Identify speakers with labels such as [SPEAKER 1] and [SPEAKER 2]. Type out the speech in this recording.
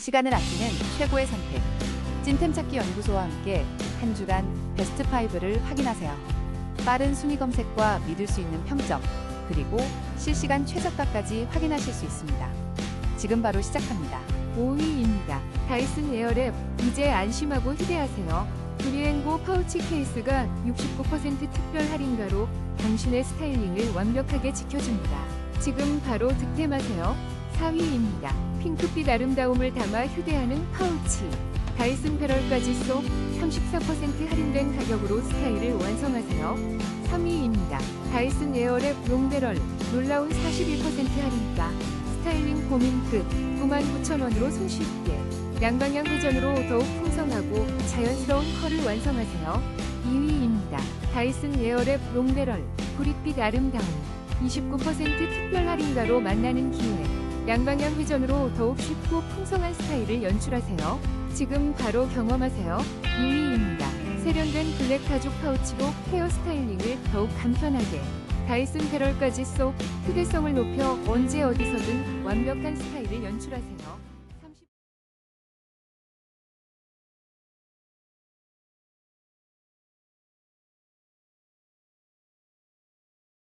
[SPEAKER 1] 시간을 아끼는 최고의 선택. 찐템 찾기 연구소와 함께 한 주간 베스트 5를 확인하세요. 빠른 순위 검색과 믿을 수 있는 평점, 그리고 실시간 최저가까지 확인하실 수 있습니다. 지금 바로 시작합니다.
[SPEAKER 2] 5위입니다. 다이슨 에어랩 이제 안심하고 휴대하세요. 브리앤고 파우치 케이스가 69% 특별 할인가로 당신의 스타일링을 완벽하게 지켜줍니다. 지금 바로 득템하세요. 4위입니다. 핑크빛 아름다움을 담아 휴대하는 파우치. 다이슨 패럴까지 쏙 34% 할인된 가격으로 스타일을 완성하세요. 3위입니다. 다이슨 에어랩 롱배럴 놀라운 41% 할인가. 스타일링 고민 끝 99,000원으로 손쉽게 양방향 회전으로 더욱 풍성하고 자연스러운 컬을 완성하세요. 2위입니다. 다이슨 에어랩 롱배럴 구릿빛 아름다움 29% 특별 할인가로 만나는 기회 양방향 회전으로 더욱 쉽고 풍성한 스타일을 연출하세요. 지금 바로 경험하세요. 2위입니다. 세련된 블랙 가죽 파우치로 헤어 스타일링을 더욱 간편하게 다이슨 패럴까지 쏙 휴대성을 높여 언제 어디서든 완벽한 스타일을 연출하세요.